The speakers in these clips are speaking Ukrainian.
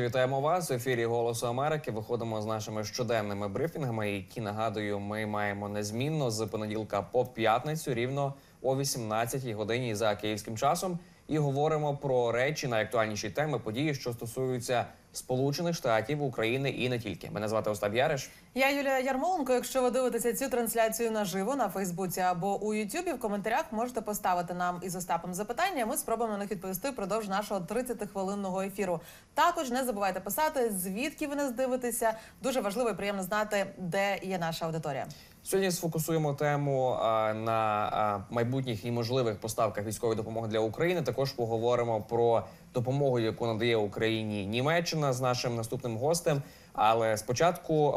Друзі, вітаємо вас в ефірі Голосу Америки. Виходимо з нашими щоденними брифінгами, які нагадую, ми маємо незмінно з понеділка по п'ятницю, рівно о 18 годині за київським часом. І говоримо про речі найактуальніші теми, події, що стосуються Сполучених Штатів, України і не тільки. Мене звати Остап Яриш. Я Юлія Ярмоленко. Якщо ви дивитеся цю трансляцію наживо на Фейсбуці або у Ютубі, в коментарях можете поставити нам із Остапом запитання. Ми спробуємо на них відповісти впродовж нашого 30-хвилинного ефіру. Також не забувайте писати, звідки ви нас дивитеся. Дуже важливо і приємно знати, де є наша аудиторія. Сьогодні сфокусуємо тему на майбутніх і можливих поставках військової допомоги для України. Також поговоримо про допомогу, яку надає Україні Німеччина з нашим наступним гостем. Але спочатку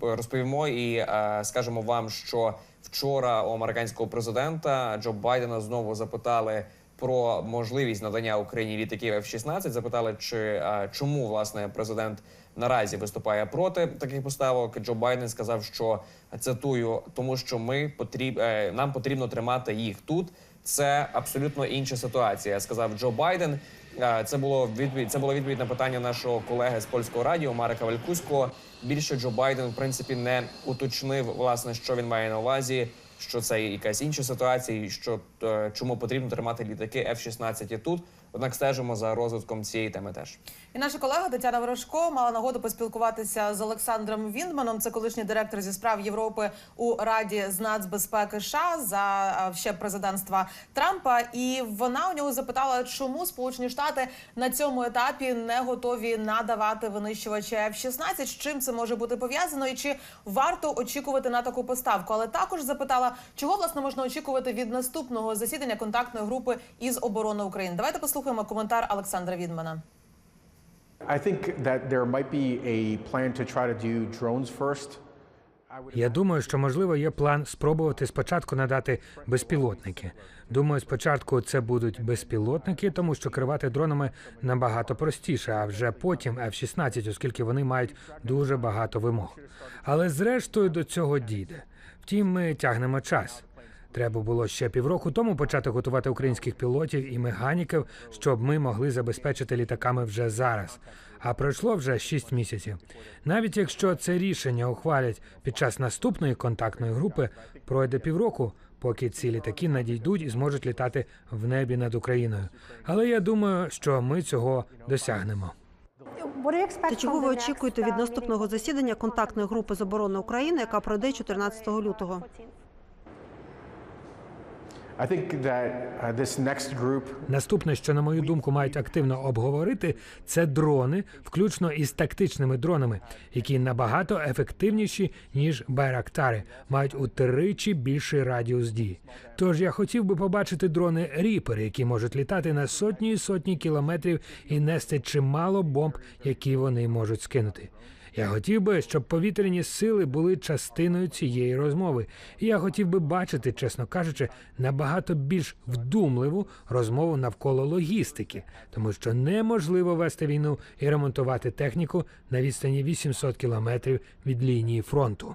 розповімо і скажемо вам, що вчора у американського президента Джо Байдена знову запитали про можливість надання Україні літаків F-16. Запитали, чи чому власне президент наразі виступає проти таких поставок. Джо Байден сказав, що цитую, тому що ми потріб, е, нам потрібно тримати їх тут. Це абсолютно інша ситуація, сказав Джо Байден. Е, Це було відповідь. Це була відповідь на питання нашого колеги з польського радіо Марка Валькуського. Більше Джо Байден, в принципі, не уточнив власне, що він має на увазі. Що це якась інша ситуація, і що е, чому потрібно тримати літаки F-16 і тут. Однак стежимо за розвитком цієї теми теж. І наша колега Тетяна Ворожко мала нагоду поспілкуватися з Олександром Віндманом. Це колишній директор зі справ Європи у Раді з нацбезпеки США за ще президентства Трампа. І вона у нього запитала, чому Сполучені Штати на цьому етапі не готові надавати винищувачі F-16, з чим це може бути пов'язано, і чи варто очікувати на таку поставку. Але також запитала, чого власне можна очікувати від наступного засідання контактної групи із оборони України. Давайте послухаємо коментар Олександра Відмана. I think that there might be a plan to try to do drones first. Я думаю, що можливо є план спробувати спочатку надати безпілотники. Думаю, спочатку це будуть безпілотники, тому що керувати дронами набагато простіше, а вже потім F-16, оскільки вони мають дуже багато вимог. Але зрештою до цього дійде. Втім, ми тягнемо час. Треба було ще півроку тому почати готувати українських пілотів і механіків, щоб ми могли забезпечити літаками вже зараз. А пройшло вже шість місяців. Навіть якщо це рішення ухвалять під час наступної контактної групи, пройде півроку, поки ці літаки надійдуть і зможуть літати в небі над Україною. Але я думаю, що ми цього досягнемо. Та чого ви очікуєте від наступного засідання контактної групи з оборони України, яка пройде 14 лютого? Наступне, що на мою думку мають активно обговорити, це дрони, включно із тактичними дронами, які набагато ефективніші ніж байрактари, мають утричі більший радіус дії. Тож я хотів би побачити дрони Ріпер, які можуть літати на сотні і сотні кілометрів і нести чимало бомб, які вони можуть скинути. Я хотів би, щоб повітряні сили були частиною цієї розмови. І я хотів би бачити, чесно кажучи, набагато більш вдумливу розмову навколо логістики, тому що неможливо вести війну і ремонтувати техніку на відстані 800 кілометрів від лінії фронту.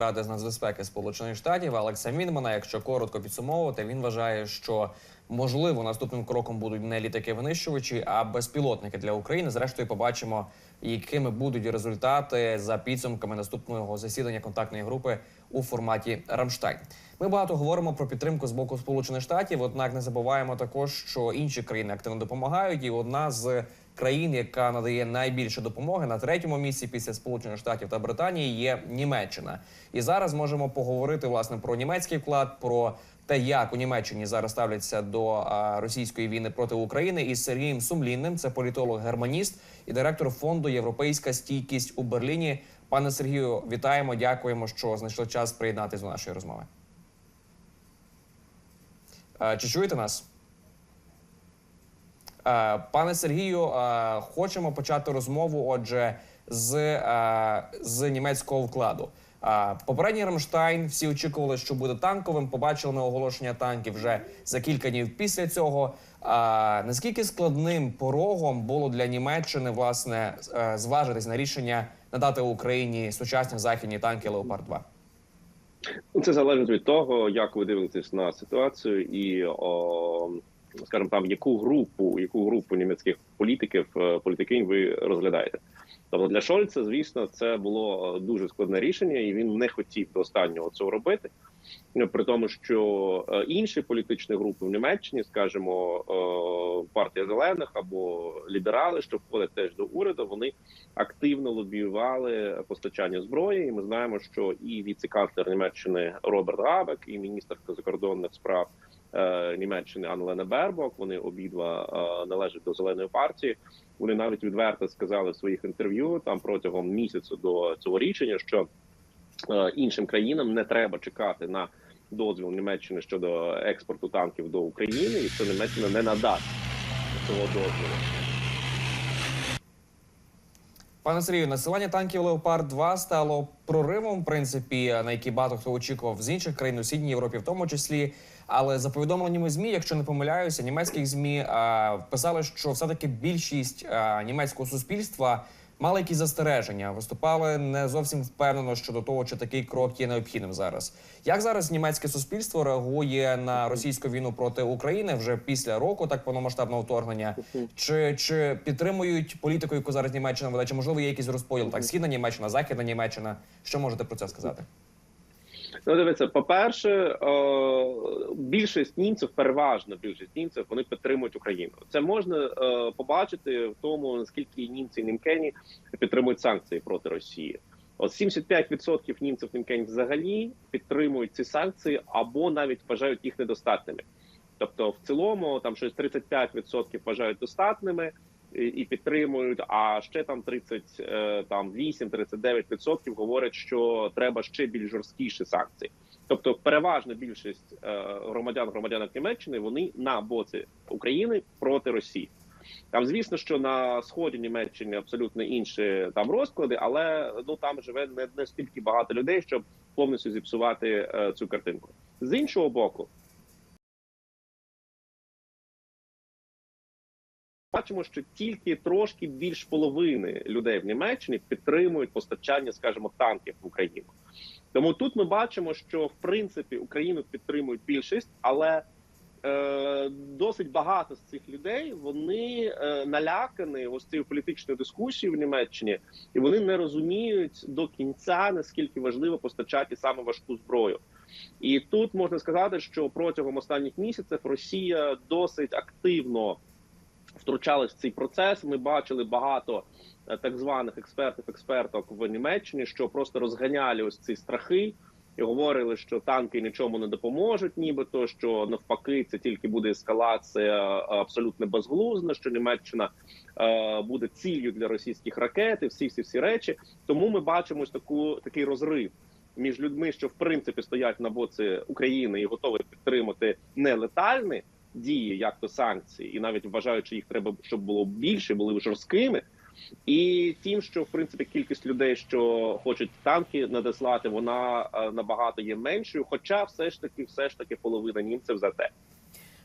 Ради з нацбезпеки Сполучених Штатів Алекса Мінмана, якщо коротко підсумовувати, він вважає, що можливо наступним кроком будуть не літаки винищувачі, а безпілотники для України. Зрештою, побачимо, якими будуть результати за підсумками наступного засідання контактної групи у форматі Рамштайн. Ми багато говоримо про підтримку з боку Сполучених Штатів. Однак не забуваємо також, що інші країни активно допомагають, і одна з країн, яка надає найбільше допомоги на третьому місці після Сполучених Штатів та Британії, є Німеччина. І зараз можемо поговорити власне про німецький вклад, про те, як у Німеччині зараз ставляться до російської війни проти України, із Сергієм Сумлінним, це політолог-германіст і директор фонду Європейська стійкість у Берліні. Пане Сергію, вітаємо, дякуємо, що знайшли час приєднатися до нашої розмови. Чи чуєте нас? Е, Пане Сергію, е, хочемо почати розмову. Отже, з, е, з німецького вкладу. Попередній Рамштайн всі очікували, що буде танковим. Побачили ми оголошення танків вже за кілька днів після цього. Наскільки складним порогом було для Німеччини власне зважитись на рішення надати Україні сучасні західні танки Леопард 2 Ну, Це залежить від того, як ви дивитесь на ситуацію, і о, скажімо там, яку групу, яку групу німецьких політиків е, політикинь ви розглядаєте. Тобто для Шольца, звісно, це було е, дуже складне рішення, і він не хотів до останнього цього робити. Е, При тому, що е, інші політичні групи в Німеччині, скажімо, партія зелених або ліберали, що входять теж до уряду, вони активно лобіювали постачання зброї. І ми знаємо, що і віце-канцлер Німеччини Роберт Габек, і міністр закордонних справ Німеччини Аннелена Бербок. Вони обидва е, належать до зеленої партії. Вони навіть відверто сказали в своїх інтерв'ю там протягом місяця до цього рішення, що е, іншим країнам не треба чекати на дозвіл Німеччини щодо експорту танків до України, і що Німеччина не надасть цього дозволу. Пане Сергію, насилання танків Леопард 2 стало проривом, в принципі, на який багато хто очікував з інших країн у східній Європі, в тому числі. Але за повідомленнями змі, якщо не помиляюся, німецьких змі а, писали, що все таки більшість а, німецького суспільства мали якісь застереження, виступали не зовсім впевнено щодо того, чи такий крок є необхідним зараз. Як зараз німецьке суспільство реагує на російську війну проти України вже після року так повномасштабного вторгнення? Чи, чи підтримують політику, яку зараз Німеччина веде? Чи можливо є якийсь розподіл? Так, східна Німеччина, західна Німеччина. Що можете про це сказати? Ну, дивіться, по-перше, е, більшість німців, переважна більшість німців, вони підтримують Україну. Це можна е, побачити в тому, наскільки німці і німкені підтримують санкції проти Росії. От 75% німців німкень взагалі підтримують ці санкції або навіть вважають їх недостатніми. Тобто, в цілому там щось 35% вважають достатними і, підтримують. А ще там 30, е, там 8-39% говорять, що треба ще більш жорсткіші санкції. Тобто, переважна більшість е, громадян громадянок Німеччини вони на боці України проти Росії. Там, звісно, що на сході Німеччини абсолютно інші там розклади, але ну там живе не настільки багато людей, щоб повністю зіпсувати е, цю картинку. З іншого боку, бачимо, що тільки трошки більш половини людей в Німеччині підтримують постачання, скажімо, танків в Україну. Тому тут ми бачимо, що в принципі Україну підтримують більшість, але е, досить багато з цих людей вони е, налякані ось цією політичною дискусією в Німеччині, і вони не розуміють до кінця наскільки важливо постачати саме важку зброю. І тут можна сказати, що протягом останніх місяців Росія досить активно втручалась в цей процес. Ми бачили багато е, так званих експертів, експерток в Німеччині, що просто розганяли ось ці страхи і говорили, що танки нічому не допоможуть, нібито що навпаки, це тільки буде ескалація е, абсолютно безглузна, що Німеччина е, буде ціллю для російських ракет і всі всі всі речі. Тому ми бачимо ось таку такий розрив. Між людьми, що в принципі стоять на боці України і готові підтримати нелетальні дії, як то санкції, і навіть вважаючи їх треба, щоб було більше, були жорсткими. І тим, що в принципі кількість людей, що хочуть танки надіслати, вона е, набагато є меншою. Хоча, все ж таки, все ж таки, половина німців за те.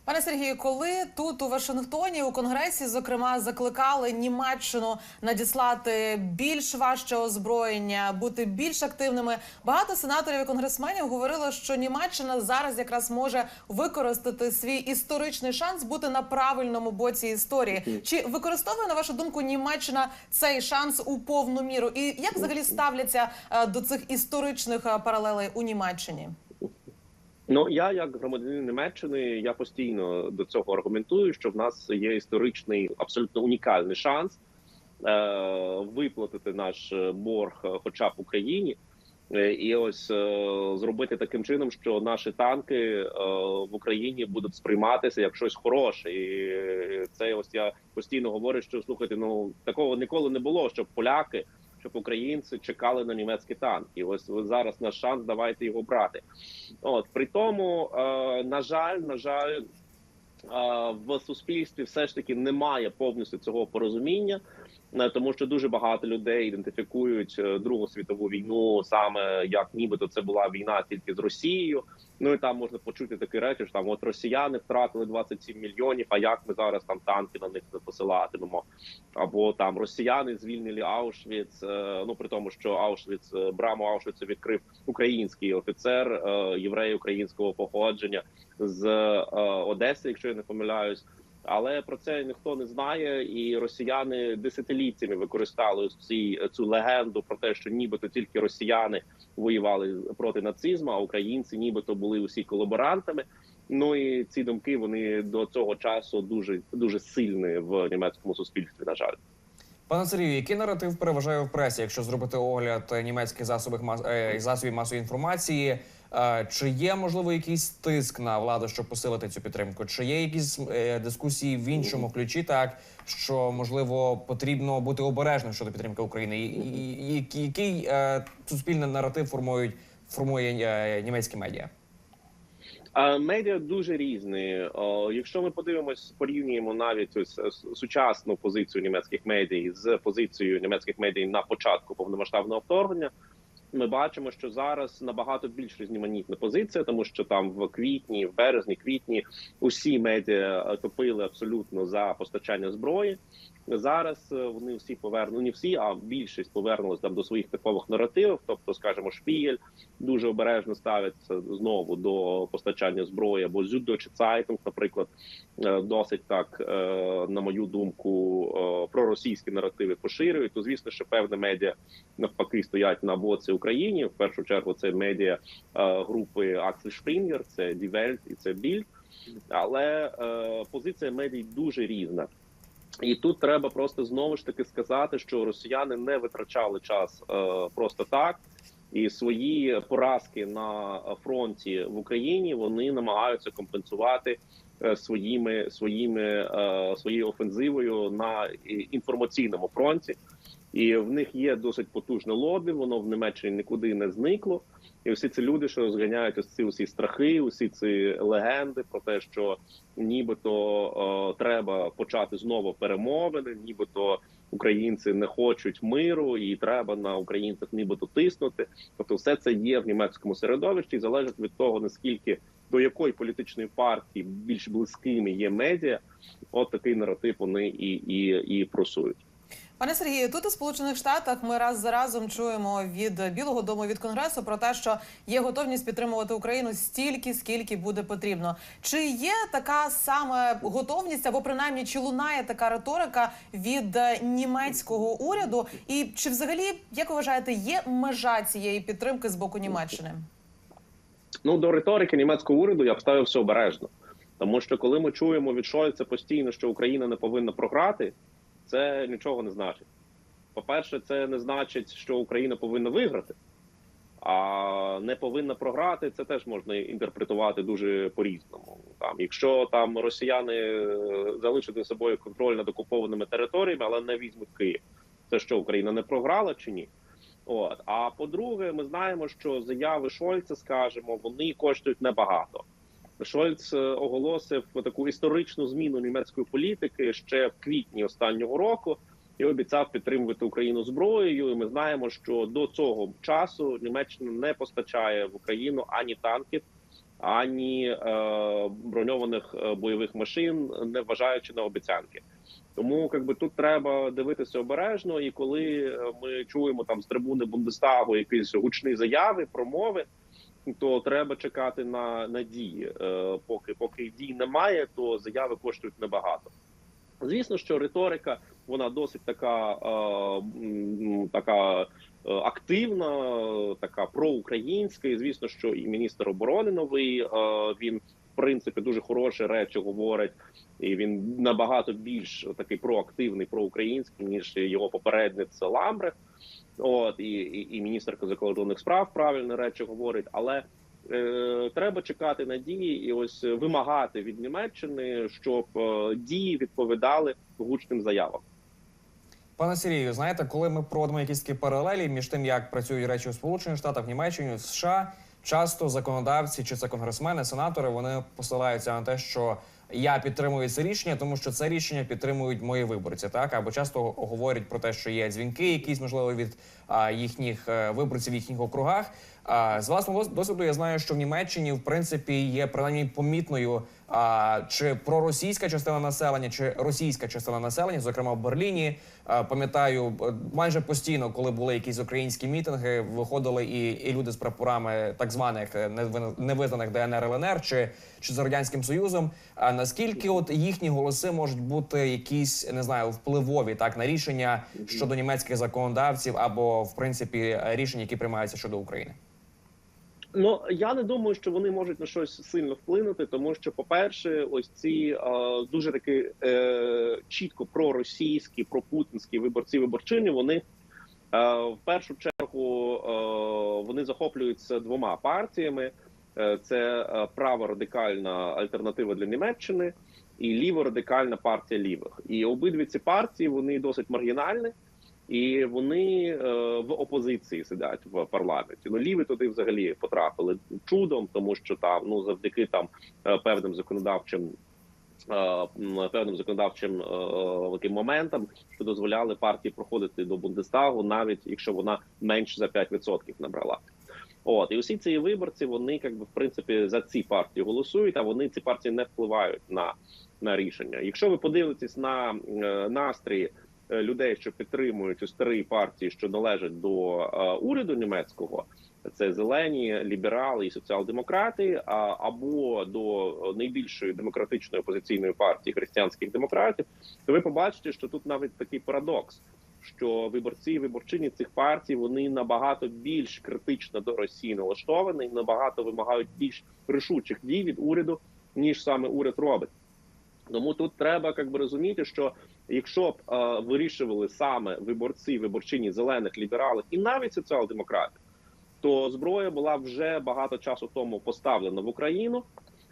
Пане Сергію, коли тут у Вашингтоні у конгресі зокрема закликали Німеччину надіслати більш важче озброєння, бути більш активними, багато сенаторів і конгресменів говорило, що Німеччина зараз якраз може використати свій історичний шанс бути на правильному боці історії. Чи використовує на вашу думку Німеччина цей шанс у повну міру? І як взагалі ставляться е, до цих історичних е, паралелей у Німеччині? Ну я, як громадянин Німеччини, я постійно до цього аргументую, що в нас є історичний абсолютно унікальний шанс е, виплатити наш е, борг, е, хоча б Україні, Е, і ось зробити таким чином, що наші танки в Україні будуть сприйматися як щось хороше, і це ось я постійно говорю, що слухайте, ну такого ніколи не було, щоб поляки. Щоб українці чекали на німецький танк, і ось зараз наш шанс, давайте його брати. От при тому, е, на жаль, на жаль, е, в суспільстві все ж таки немає повністю цього порозуміння, тому що дуже багато людей ідентифікують е, Другу світову війну саме як нібито це була війна тільки з Росією. Ну і там можна почути такі речі, що там от росіяни втратили 27 мільйонів. А як ми зараз там танки на них посилатимемо? Або там росіяни звільнили Аушвіц. е, Ну при тому, що Аушвіц е, браму Аушвіцу відкрив український офіцер, е, єврей українського походження з е, Одеси, якщо я не помиляюсь. Але про це ніхто не знає, і росіяни десятиліттями використали ці цю легенду про те, що нібито тільки росіяни воювали проти нацизму, а українці нібито були усі колаборантами. Ну і ці думки вони до цього часу дуже дуже сильні в німецькому суспільстві. На жаль. Пане Сергію, який наратив переважає в пресі, якщо зробити огляд німецьких засобів мас... е, засобів масової інформації? Чи є можливо якийсь тиск на владу, щоб посилити цю підтримку? Чи є якісь е, дискусії в іншому ключі, так що можливо потрібно бути обережним щодо підтримки України? І, який е, суспільний наратив формують формує е, німецькі медіа? Медіа дуже різні. Якщо ми подивимось, порівнюємо навіть ось сучасну позицію німецьких медій з позицією німецьких медій на початку повномасштабного вторгнення. Ми бачимо, що зараз набагато більш різноманітна позиція, тому що там в квітні, в березні, квітні усі медіа топили абсолютно за постачання зброї. Зараз е, вони всі повернули, не всі, а більшість повернулись там до своїх типових наративів. Тобто, скажімо, шпігель дуже обережно ставиться знову до постачання зброї, або Süddeutsche Zeitung, наприклад, е, досить так, е, на мою думку, проросійські наративи поширюють. То звісно, що певне медіа навпаки стоять на боці Україні. В першу чергу це медіа групи Аксель Шпрінгер, це Welt і це Bild. Але позиція медій дуже різна. І тут треба просто знову ж таки сказати, що росіяни не витрачали час е, просто так, і свої поразки на фронті в Україні вони намагаються компенсувати е, своїми своїми е, своєю офензивою на інформаційному фронті. І в них є досить потужне лобі, воно в Німеччині нікуди не зникло. І всі ці люди, що розганяють ось ці усі страхи, усі ці легенди про те, що нібито е, треба почати знову перемовини, нібито українці не хочуть миру, і треба на українців нібито тиснути. Тобто, все це є в німецькому середовищі, і залежить від того наскільки до якої політичної партії більш близькими є медіа, от такий наратив вони і, і, і просують. Пане Сергію, тут у Сполучених Штатах ми раз за разом чуємо від Білого Дому від Конгресу про те, що є готовність підтримувати Україну стільки, скільки буде потрібно. Чи є така саме готовність, або принаймні чи лунає така риторика від е, німецького уряду? І чи взагалі, як ви вважаєте, є межа цієї підтримки з боку Німеччини? Ну до риторики німецького уряду я б ставився обережно, тому що коли ми чуємо від Шольца постійно, що Україна не повинна програти, це нічого не значить. По-перше, це не значить, що Україна повинна виграти, а не повинна програти. Це теж можна інтерпретувати дуже по-різному. Там, якщо там росіяни е, залишать за собою контроль над окупованими територіями, але не візьмуть Київ, це що Україна не програла чи ні? От а по-друге, ми знаємо, що заяви Шольца, скажімо, вони коштують небагато. Шольц е, оголосив таку історичну зміну німецької політики ще в квітні останнього року і обіцяв підтримувати Україну зброєю. І ми знаємо, що до цього часу Німеччина не постачає в Україну ані танків, ані е, броньованих е, бойових машин, не вважаючи на обіцянки. Тому якби тут треба дивитися обережно, і коли е, ми чуємо там з трибуни Бундестагу якісь гучні заяви, промови, то треба чекати на, на дії. Е, поки поки дій немає, то заяви коштують небагато. Звісно, що риторика вона досить така, е, така е, активна, така проукраїнська. І звісно, що і міністр оборони новий е, він в принципі дуже хороші речі говорить, і він набагато більш такий проактивний, проукраїнський, ніж його попередниця Ламбрех. От і, і, і міністерка закордонних справ правильні речі говорить, але е, треба чекати на дії і ось вимагати від Німеччини, щоб е, дії відповідали гучним заявам. Пане Сергію, знаєте, коли ми проводимо якісь такі паралелі між тим, як працюють речі у Сполучених Штатах, Німеччині, в США, часто законодавці, чи це конгресмени, сенатори, вони посилаються на те, що я підтримую це рішення, тому що це рішення підтримують мої виборці. Так або часто говорять про те, що є дзвінки, якісь можливо від а, їхніх е, виборців в їхніх округах. З власного досвіду я знаю, що в Німеччині в принципі є принаймні помітною чи проросійська частина населення, чи російська частина населення, зокрема в Берліні. Пам'ятаю, майже постійно, коли були якісь українські мітинги, виходили і, і люди з прапорами так званих е, невизнаних ДНР ЛНР чи, чи з радянським союзом. А наскільки от їхні голоси можуть бути якісь не знаю впливові так на рішення щодо німецьких законодавців або в принципі рішень, які приймаються щодо України? Ну я не думаю, що вони можуть на щось сильно вплинути, тому що, по-перше, ось ці е, дуже таки е, чітко проросійські, пропутінські виборці виборчині. Вони е, в першу чергу е, вони захоплюються двома партіями: Е, це е, праворадикальна альтернатива для Німеччини і ліворадикальна партія лівих. І обидві ці партії вони досить маргінальні. І вони е, в опозиції сидять в парламенті. Ну ліві туди взагалі потрапили чудом, тому що там ну завдяки там е, певним законодавчим. е, Певним законодавчим таким моментам, що дозволяли партії проходити до Бундестагу, навіть якщо вона менше за 5% набрала. От і усі ці виборці, вони якби в принципі за ці партії голосують, а вони ці партії не впливають на, на рішення. Якщо ви подивитесь на настрій людей, що підтримують у старі партії, що належать до е, уряду німецького, це зелені, ліберали і соціал-демократи, або до найбільшої демократичної опозиційної партії християнських демократів, то ви побачите, що тут навіть такий парадокс. Що виборці і виборчині цих партій вони набагато більш критично до Росії налаштовані, набагато вимагають більш рішучих дій від уряду, ніж саме уряд робить. Тому тут треба як би розуміти, що якщо б е, вирішували саме виборці, виборчині зелених лібералів і навіть соціал-демократів, то зброя була вже багато часу тому поставлена в Україну.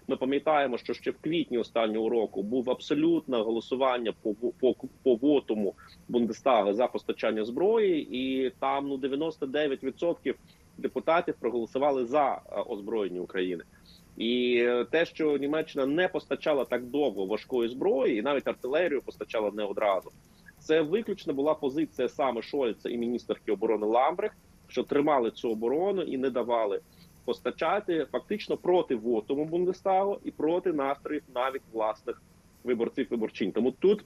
Ми пам'ятаємо, що ще в квітні останнього року був абсолютне голосування по по, по вотуму Бундестага за постачання зброї, і там ну 99% депутатів проголосували за озброєння України. І е, те, що Німеччина не постачала так довго важкої зброї, і навіть артилерію постачала не одразу, це виключно була позиція саме Шольца і міністерки оборони Ламбрех, що тримали цю оборону і не давали постачати фактично проти вотому Бундестагу і проти настроїв навіть власних виборців виборчинь. Тому тут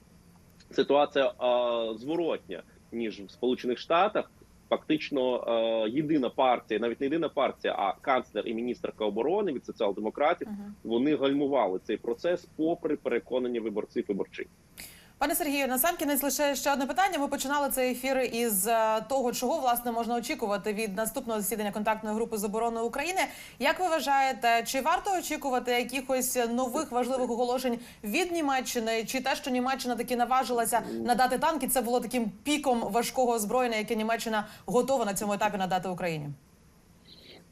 ситуація а, зворотня ніж в Сполучених Штатах. Фактично е, єдина партія, навіть не єдина партія, а канцлер і міністерка оборони від соціал-демократів, вони гальмували цей процес, попри переконання виборців виборчих. Пане Сергію, насамкінець лише ще одне питання. Ми починали цей ефір із е, того, чого власне можна очікувати від наступного засідання контактної групи з оборони України. Як ви вважаєте, чи варто очікувати якихось нових важливих оголошень від Німеччини? Чи те, що Німеччина таки наважилася надати танки, це було таким піком важкого озброєння, яке Німеччина готова на цьому етапі надати Україні?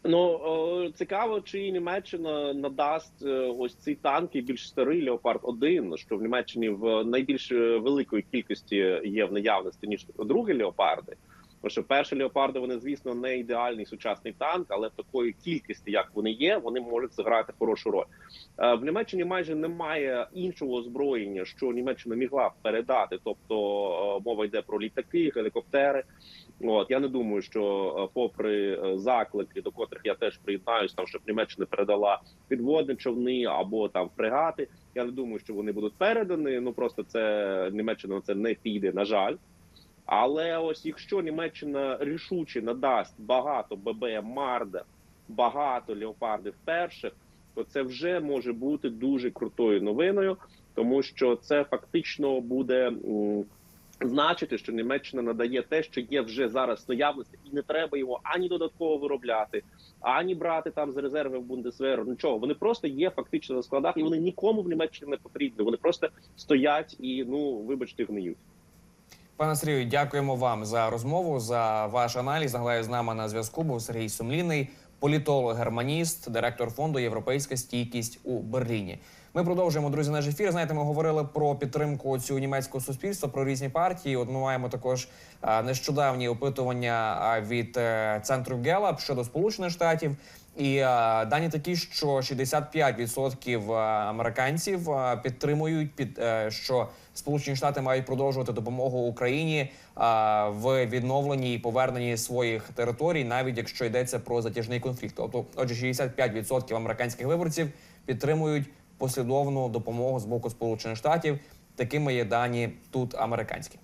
Ну е, цікаво, чи Німеччина надасть е, ось ці танки більш старий Леопард 1 що в Німеччині в найбільш е, великої кількості є в наявності ніж другі леопарди. Тому що перші леопарди вони, звісно, не ідеальний сучасний танк, але такої кількості, як вони є, вони можуть зіграти хорошу роль. Е, В Німеччині майже немає іншого озброєння, що Німеччина могла передати. Тобто е, мова йде про літаки, гелікоптери. От я не думаю, що е, попри заклики, до котрих я теж приєднаюсь, там щоб Німеччина передала підводні човни або там фрегати. Я не думаю, що вони будуть передані. Ну просто це Німеччина на це не піде, на жаль. Але ось якщо Німеччина рішуче надасть багато ББ Марда, багато леопардів перших, то це вже може бути дуже крутою новиною, тому що це фактично буде значити, що Німеччина надає те, що є вже зараз наявності, і не треба його ані додатково виробляти, ані брати там з резерви в Бундесверу. Нічого вони просто є фактично на складах, і вони нікому в Німеччині не потрібні. Вони просто стоять і ну вибачте, гниють. Пане Сергію, дякуємо вам за розмову, за ваш аналіз. Нагадаю, з нами на зв'язку був Сергій Сумлінний, політолог, германіст, директор фонду Європейська стійкість у Берліні. Ми продовжуємо друзі наш ефір. Знаєте, ми говорили про підтримку цього німецького суспільства, про різні партії. От ми маємо також нещодавні опитування від е, центру Гелап щодо сполучених штатів. І е, дані такі, що 65% американців е, підтримують під е, що Сполучені Штати мають продовжувати допомогу Україні е, в відновленні і поверненні своїх територій, навіть якщо йдеться про затяжний конфлікт. Тобто, отже, 65% американських виборців підтримують послідовну допомогу з боку Сполучених Штатів. Такими є дані тут американські.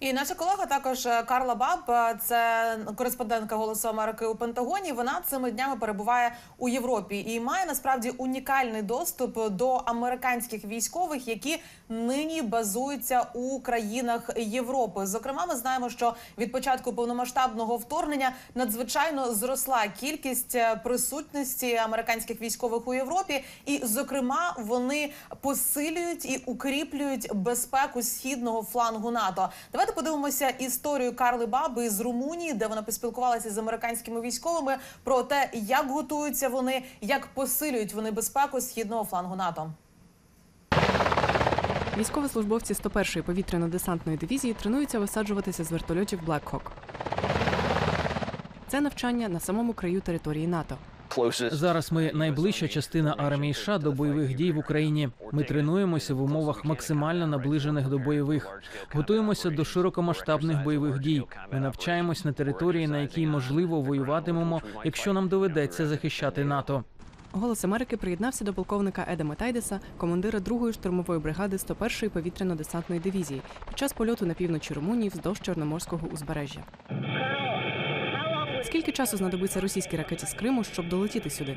І наша колега також е, Карла Баб, е, це кореспондентка Голосу Америки у Пентагоні. Вона цими днями перебуває у Європі і має насправді унікальний доступ до американських військових, які нині базуються у країнах Європи. Зокрема, ми знаємо, що від початку повномасштабного вторгнення надзвичайно зросла кількість е, присутності американських військових у Європі, і зокрема вони посилюють і укріплюють безпеку східного флангу НАТО. Давайте подивимося історію Карли Баби з Румунії, де вона поспілкувалася з американськими військовими про те, як готуються вони, як посилюють вони безпеку східного флангу НАТО. Військовослужбовці 101-ї повітряно-десантної дивізії тренуються висаджуватися з вертольотів Black. Це навчання на самому краю території НАТО. Зараз ми найближча частина армії США до бойових дій в Україні. Ми тренуємося в умовах максимально наближених до бойових, готуємося до широкомасштабних бойових дій. Ми навчаємось на території, на якій можливо воюватимемо, якщо нам доведеться захищати НАТО. Голос Америки приєднався до полковника Еда Метайдеса, командира 2-ї штурмової бригади 101-ї повітряно-десантної дивізії, під час польоту на півночі Румунії вздовж Чорноморського узбережжя. Скільки часу знадобиться російській ракеті з Криму, щоб долетіти сюди?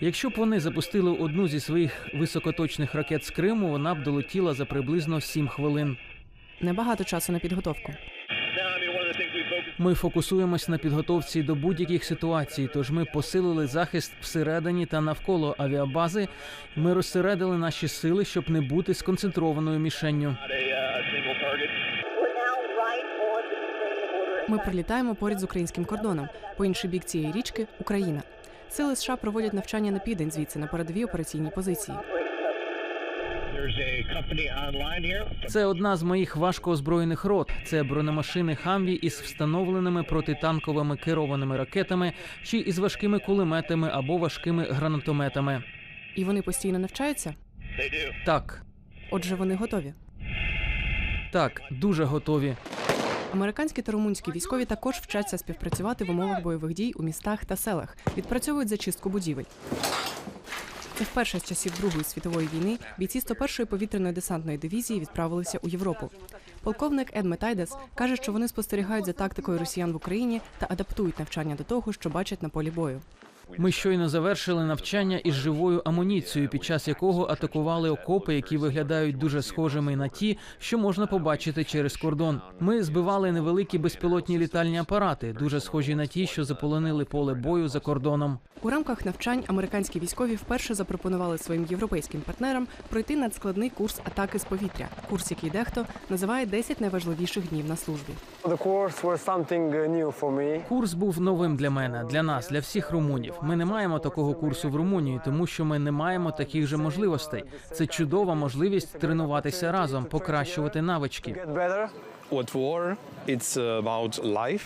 Якщо б вони запустили одну зі своїх високоточних ракет з Криму, вона б долетіла за приблизно 7 хвилин. Небагато часу на підготовку. Ми фокусуємось на підготовці до будь-яких ситуацій. Тож ми посилили захист всередині та навколо авіабази. Ми розсередили наші сили, щоб не бути сконцентрованою мішенню. Ми прилітаємо поряд з українським кордоном. По інший бік цієї річки Україна. Сили США проводять навчання на південь звідси на передовій операційній позиції. Це одна з моїх важко озброєних рот. Це бронемашини Хамві із встановленими протитанковими керованими ракетами чи із важкими кулеметами або важкими гранатометами. І вони постійно навчаються. Так, Отже, вони готові. так, дуже готові. Американські та румунські військові також вчаться співпрацювати в умовах бойових дій у містах та селах, відпрацьовують зачистку будівель. Це вперше з часів Другої світової війни бійці 101-ї повітряної десантної дивізії відправилися у Європу. Полковник Ед Метайдес каже, що вони спостерігають за тактикою росіян в Україні та адаптують навчання до того, що бачать на полі бою. Ми щойно завершили навчання із живою амуніцією, під час якого атакували окопи, які виглядають дуже схожими на ті, що можна побачити через кордон. Ми збивали невеликі безпілотні літальні апарати, дуже схожі на ті, що заполонили поле бою за кордоном. У рамках навчань американські військові вперше запропонували своїм європейським партнерам пройти надскладний курс атаки з повітря, курс, який дехто називає 10 найважливіших днів на службі. Uh. Курс був новим для мене, для нас, для всіх румунів. Ми не маємо такого курсу в Румунії, тому що ми не маємо таких же можливостей. Це чудова можливість тренуватися разом, покращувати навички.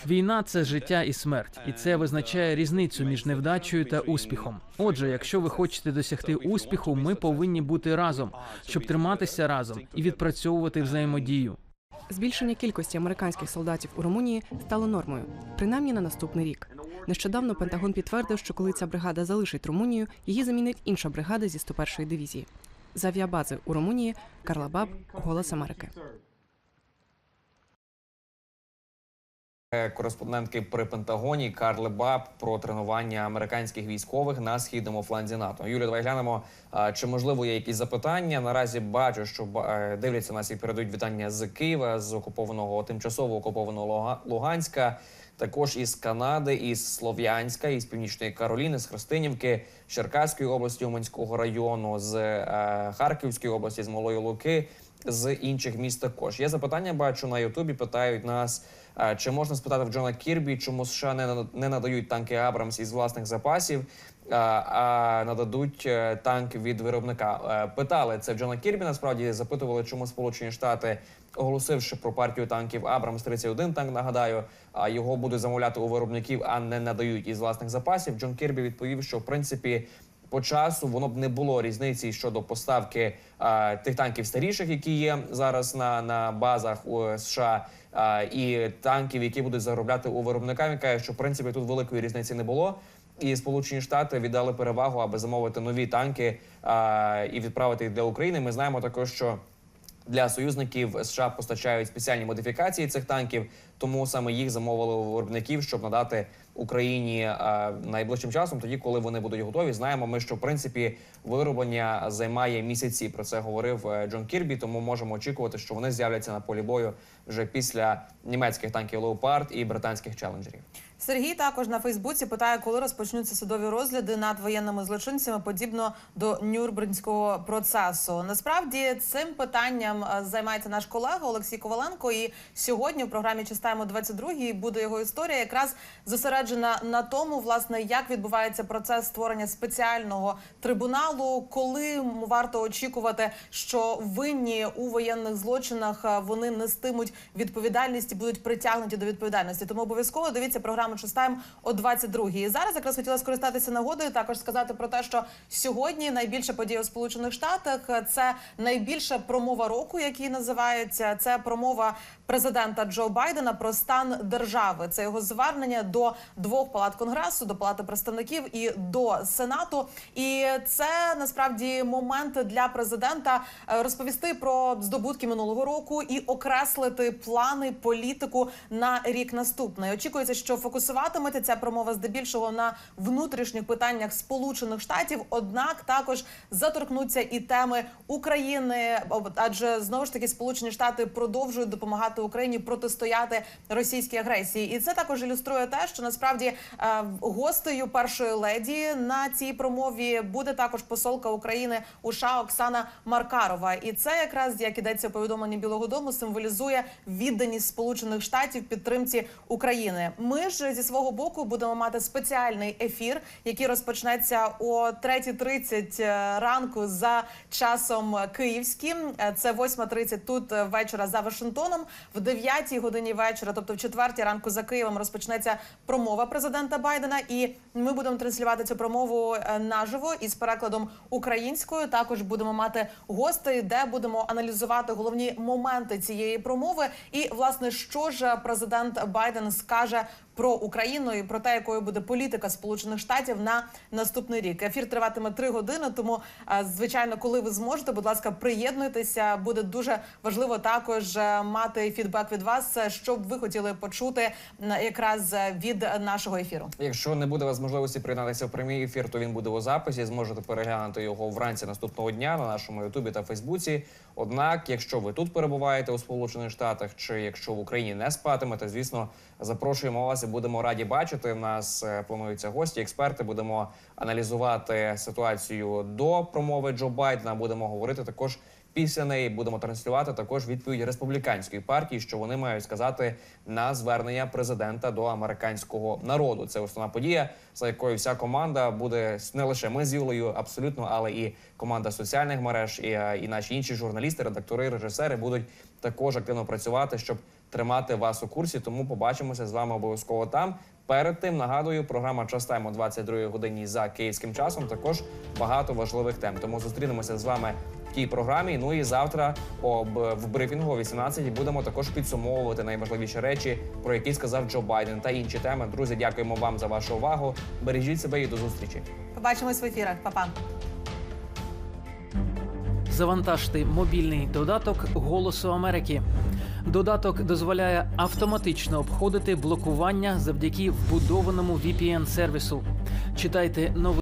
Війна це життя і смерть, і це визначає різницю між невдачею та успіхом. Отже, якщо ви хочете досягти успіху, ми повинні бути разом, щоб триматися разом і відпрацьовувати взаємодію. Збільшення кількості американських солдатів у Румунії стало нормою, принаймні на наступний рік. Нещодавно Пентагон підтвердив, що коли ця бригада залишить Румунію, її замінить інша бригада зі 101-ї дивізії. З авіабази у Румунії Карла Баб, Голос Америки. Кореспондентки при Пентагоні Карли Баб про тренування американських військових на східному фланзі НАТО. Юлія, давай глянемо, чи можливо є якісь запитання. Наразі бачу, що е, дивляться нас і передають вітання з Києва, з окупованого тимчасово окупованого Луга- Луганська. Також із Канади, із Слов'янська, із Північної Кароліни, з Христинівки, Черкаської області, Уманського району, з е, Харківської області, з Малої Луки, з інших міст також. Є запитання, бачу на Ютубі. Питають нас, е, чи можна спитати в Джона Кірбі, чому США не, нада- не надають танки Абрамс із власних запасів, а, а нададуть е, танк від виробника. Е, Питали це в Джона Кірбі. Насправді запитували, чому Сполучені Штати оголосивши про партію танків Абрамс 31 танк. Нагадаю, його будуть замовляти у виробників, а не надають із власних запасів. Джон Кірбі відповів, що в принципі. По часу воно б не було різниці щодо поставки а, тих танків старіших, які є зараз на, на базах у США, а, і танків, які будуть заробляти у виробника. Він каже, що в принципі тут великої різниці не було. І Сполучені Штати віддали перевагу, аби замовити нові танки а, і відправити їх для України. Ми знаємо також, що для союзників США постачають спеціальні модифікації цих танків, тому саме їх замовили у виробників, щоб надати Україні найближчим часом, тоді коли вони будуть готові. Знаємо, ми що в принципі вироблення займає місяці. Про це говорив е, Джон Кірбі. Тому можемо очікувати, що вони з'являться на полі бою вже після німецьких танків Леопард і британських челенджерів. Сергій також на Фейсбуці питає, коли розпочнуться судові розгляди над воєнними злочинцями, подібно до Нюрнбернського процесу. Насправді цим питанням е, займається наш колега Олексій Коваленко. І сьогодні в програмі Чистаємо 22 буде його історія, якраз зосереджена на тому, власне, як відбувається процес створення спеціального трибуналу, коли варто очікувати, що винні у воєнних злочинах е, вони нестимуть відповідальність і будуть притягнуті до відповідальності. Тому обов'язково дивіться програму «Чистаємо» о 22-й. І зараз якраз хотіла скористатися нагодою, також сказати про те, що сьогодні найбільша подія у Сполучених Штатах це найбільша промова року, який називається. Це промова президента Джо Байдена про стан держави. Це його звернення до двох палат конгресу, до палати представників і до сенату. І це насправді момент для президента е, розповісти про здобутки минулого року і окреслити плани політику на рік наступний. Очікується, що фокусуватиметься ця промова здебільшого на внутрішніх питаннях Сполучених Штатів. Однак також заторкнуться і теми України, адже знову ж таки Сполучені Штати продовжують допомагати Україні протистояти російській агресії, і це також ілюструє те, що насправді е, гостею першої леді на цій промові буде також посолка України у США Оксана Маркарова. І це якраз як ідеться у Білого Дому, символізує відданість Сполучених Штатів підтримці України. Ми ж зі свого боку будемо мати спеціальний ефір, який розпочнеться о 3.30 ранку за часом київським. Е, Це 8.30 тут е, вечора за Вашингтоном. В 9 годині вечора, тобто в 4 ранку за Києвом, розпочнеться промова президента Байдена. І ми будемо транслювати цю промову е, наживо із перекладом українською. Також будемо мати гостей, де будемо аналізувати головні моменти цієї промови. І власне, що ж президент Байден скаже про Україну і про те, якою буде політика Сполучених Штатів на наступний рік. Ефір триватиме три години. Тому, е, звичайно, коли ви зможете, будь ласка, приєднуйтеся. Буде дуже важливо також е, мати фідбек від вас, е, що б ви хотіли почути якраз від нашого ефіру. Якщо не буде вас можливості приєднатися в прямий ефір, то він буде у записі. Зможете переглянути його вранці наступного дня на нашому Ютубі та Фейсбуці. Однак, якщо ви тут перебуваєте у Сполучених Штатах, чи якщо в Україні не спатимете, звісно, запрошуємо вас і будемо раді бачити. У нас е, плануються гості, експерти. Будемо аналізувати ситуацію до промови Джо Байдена. Будемо говорити також. Після неї будемо транслювати також відповідь республіканської партії, що вони мають сказати на звернення президента до американського народу. Це основна подія, за якою вся команда буде не лише ми з Юлею, абсолютно, але і команда соціальних мереж, і, е, і наші інші журналісти, редактори, режисери будуть також активно працювати, щоб тримати вас у курсі. Тому побачимося з вами обов'язково там. Перед тим нагадую, програма «Час Тайм» о 22 годині за київським часом. Також багато важливих тем. Тому зустрінемося з вами тій програмі. Ну і завтра об в брифінгу о 18 будемо також підсумовувати найважливіші речі, про які сказав Джо Байден та інші теми. Друзі, дякуємо вам за вашу увагу. Бережіть себе і до зустрічі. Побачимось в ефірах. Па-па. Завантажте мобільний додаток Голосу Америки. Додаток дозволяє автоматично обходити блокування завдяки вбудованому VPN-сервісу. Читайте новини,